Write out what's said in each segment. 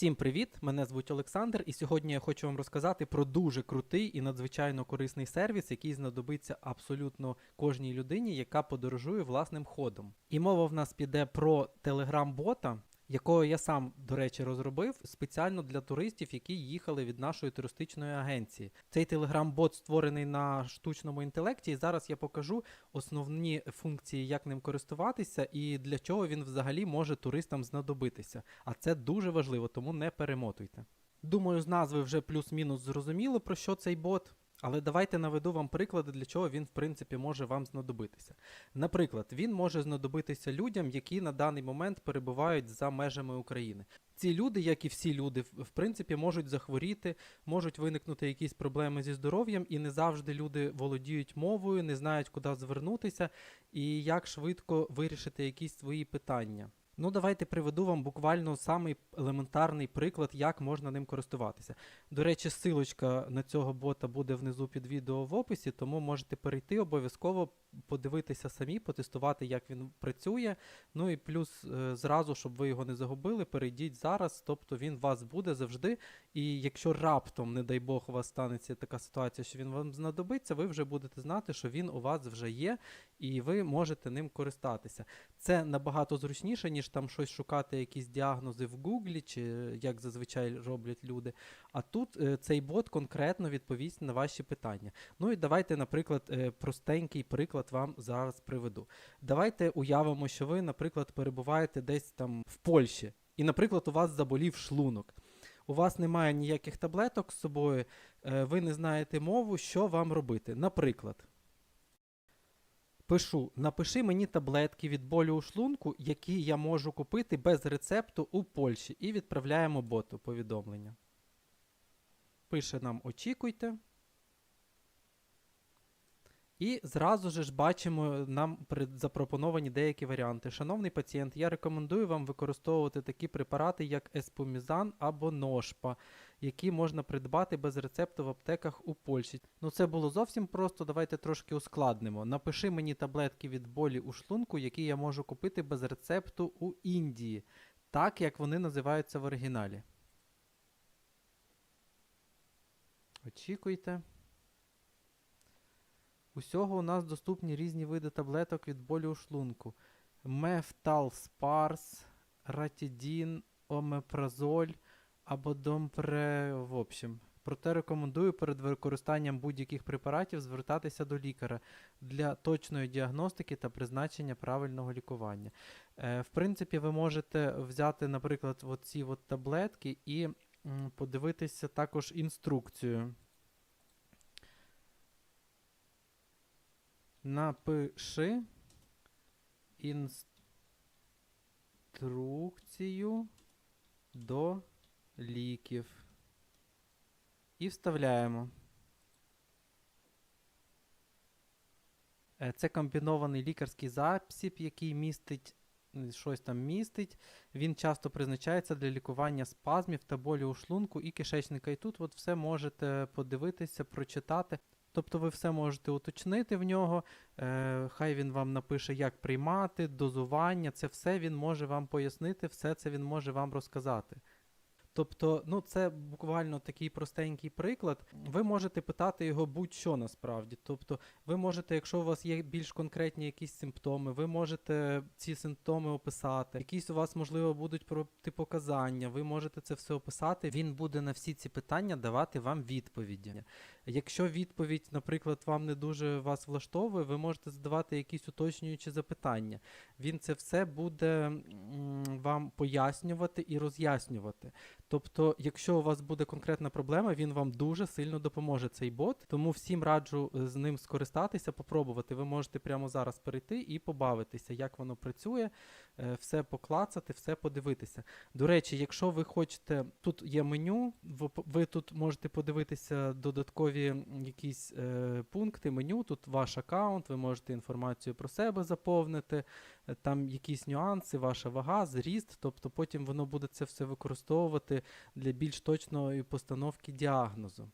Всім привіт! Мене звуть Олександр, і сьогодні я хочу вам розказати про дуже крутий і надзвичайно корисний сервіс, який знадобиться абсолютно кожній людині, яка подорожує власним ходом. І мова в нас піде про телеграм-бота, якого я сам, до речі, розробив спеціально для туристів, які їхали від нашої туристичної агенції. Цей телеграм-бот створений на штучному інтелекті, і зараз я покажу основні функції, як ним користуватися, і для чого він взагалі може туристам знадобитися. А це дуже важливо, тому не перемотуйте. Думаю, з назви вже плюс-мінус зрозуміло, про що цей бот. Але давайте наведу вам приклади, для чого він, в принципі, може вам знадобитися. Наприклад, він може знадобитися людям, які на даний момент перебувають за межами України. Ці люди, як і всі люди, в принципі, можуть захворіти, можуть виникнути якісь проблеми зі здоров'ям, і не завжди люди володіють мовою, не знають, куди звернутися і як швидко вирішити якісь свої питання. Ну, давайте приведу вам буквально самий елементарний приклад, як можна ним користуватися. До речі, силочка на цього бота буде внизу під відео в описі, тому можете перейти обов'язково подивитися самі, потестувати, як він працює. Ну і плюс е, зразу, щоб ви його не загубили, перейдіть зараз, тобто він у вас буде завжди. І якщо раптом, не дай Бог, у вас станеться така ситуація, що він вам знадобиться, ви вже будете знати, що він у вас вже є, і ви можете ним користатися. Це набагато зручніше, ніж там щось шукати, якісь діагнози в Гуглі, чи як зазвичай роблять люди. А тут е, цей бот конкретно відповість на ваші питання. Ну і давайте, наприклад, е, простенький приклад вам зараз приведу. Давайте уявимо, що ви, наприклад, перебуваєте десь там в Польщі, і, наприклад, у вас заболів шлунок. У вас немає ніяких таблеток з собою, е, ви не знаєте мову, що вам робити. Наприклад, пишу: напиши мені таблетки від болю у шлунку, які я можу купити без рецепту у Польщі, і відправляємо боту повідомлення. Пише нам очікуйте. І зразу же ж бачимо нам запропоновані деякі варіанти. Шановний пацієнт, я рекомендую вам використовувати такі препарати, як еспомізан або ношпа, які можна придбати без рецепту в аптеках у Польщі. Ну це було зовсім просто. Давайте трошки ускладнимо. Напиши мені таблетки від болі у шлунку, які я можу купити без рецепту у Індії, так як вони називаються в оригіналі. Очікуйте. Усього у нас доступні різні види таблеток від болю у шлунку. Мефтал Спарс, Ратідін, Омепразоль або Домпре. В общем. Проте рекомендую перед використанням будь-яких препаратів звертатися до лікаря для точної діагностики та призначення правильного лікування. Е, в принципі, ви можете взяти, наприклад, оці таблетки і подивитися також інструкцію. Напиши інструкцію до ліків. І вставляємо. Е, Це комбінований лікарський засіб, який містить щось там містить. Він часто призначається для лікування спазмів та болю у шлунку і кишечника. І тут от все можете подивитися, прочитати. Тобто ви все можете уточнити в нього, е, хай він вам напише, як приймати, дозування, це все він може вам пояснити, все це він може вам розказати. Тобто, ну це буквально такий простенький приклад. Ви можете питати його будь-що насправді. Тобто, ви можете, якщо у вас є більш конкретні якісь симптоми, ви можете ці симптоми описати. Якісь у вас, можливо, будуть протипоказання, ви можете це все описати. Він буде на всі ці питання давати вам відповіді. Якщо відповідь, наприклад, вам не дуже вас влаштовує, ви можете задавати якісь уточнюючі запитання. Він це все буде вам пояснювати і роз'яснювати. Тобто, якщо у вас буде конкретна проблема, він вам дуже сильно допоможе цей бот. Тому всім раджу е, з ним скористатися, попробувати. Ви можете прямо зараз перейти і побавитися, як воно працює, е, все поклацати, все подивитися. До речі, якщо ви хочете, тут є меню, ви- ви тут можете подивитися додаткові м, якісь е, пункти меню. Тут ваш аккаунт, ви можете інформацію про себе заповнити, е, там якісь нюанси, ваша вага, зріст, тобто потім воно буде це все використовувати для більш точної постановки діагнозу.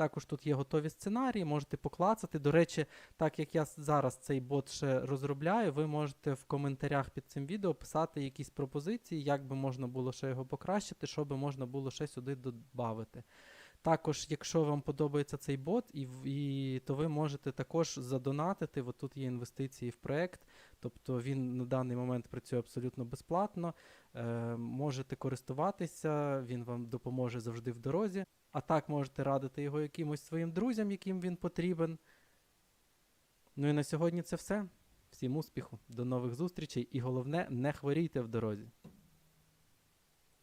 Також тут є готові сценарії, можете поклацати. До речі, так як я зараз цей бот ще розробляю, ви можете в коментарях під цим відео писати якісь пропозиції, як би можна було ще його покращити, що би можна було ще сюди додати. Також, якщо вам подобається цей бот, і, і, то ви можете також задонатити. От тут є інвестиції в проект, тобто він на даний момент працює абсолютно безплатно. Е, можете користуватися, він вам допоможе завжди в дорозі. А так можете радити його якимось своїм друзям, яким він потрібен. Ну і на сьогодні це все. Всім успіху, до нових зустрічей і головне, не хворійте в дорозі.